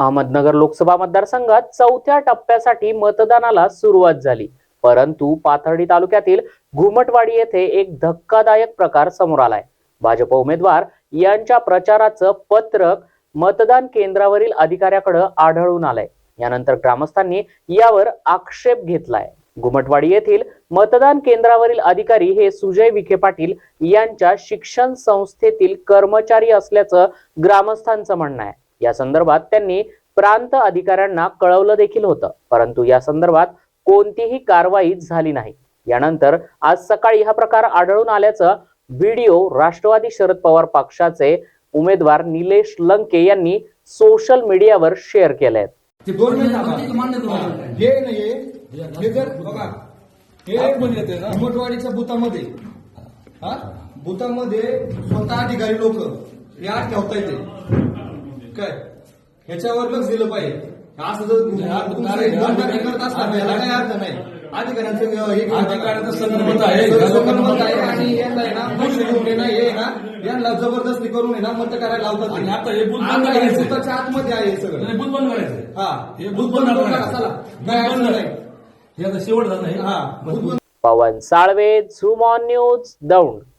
अहमदनगर लोकसभा मतदारसंघात चौथ्या टप्प्यासाठी मतदानाला सुरुवात झाली. परंतु पाथर्डी तालुक्यातील घुमटवाडी येथे एक धक्कादायक प्रकार समोर आलाय. भाजप उमेदवार यांच्या प्रचाराचं पत्रक मतदान केंद्रावरील अधिकाऱ्याकडे आढळून आलंय. यानंतर ग्रामस्थांनी यावर आक्षेप घेतलाय. घुमटवाडी येथील मतदान केंद्रावरील अधिकारी हे सुजय विखे पाटील यांच्या शिक्षण संस्थेतील कर्मचारी असल्याचं ग्रामस्थांचं म्हणणं आहे. या संदर्भात त्यांनी प्रांत अधिकाऱ्यांना कळवलं देखील होतं. परंतु या संदर्भात कोणतीही कारवाई झाली नाही. यानंतर आज सकाळी हा प्रकार आढळून आल्याचं व्हिडिओ राष्ट्रवादी शरद पवार पक्षाचे उमेदवार निलेश लंके यांनी सोशल मीडियावर शेअर केले. हे नाहीये. हे जर बघा. हे? हिमटवाडीच्या हा? बुथामध्ये स्वतः अधिकारी लोक. या ठेवता येते काय? ह्याच्यावर लक्ष दिलं पाहिजे. असं जर करत याला काही अर्थ नाही. अधिकाऱ्यांचं हे घेऊन अधिकाऱ्यांचं संगनमत आहे. संगनमत आहे. आणि यांना आहे ना हे ना? जबरदस्ती करून आहे ना मत करायला लावतात आणि ते. आता हे बूथ बंद आता करायचंय. बुथाच्या आतमध्ये आहे हे सगळं. बूथ बंद करायचंय. हा. हे बूथ बंद करा, करायचं. चला काय बंद. अडचण नाही. हे आता शेवट झालं हा. Pawan Salve zoom on news Daund.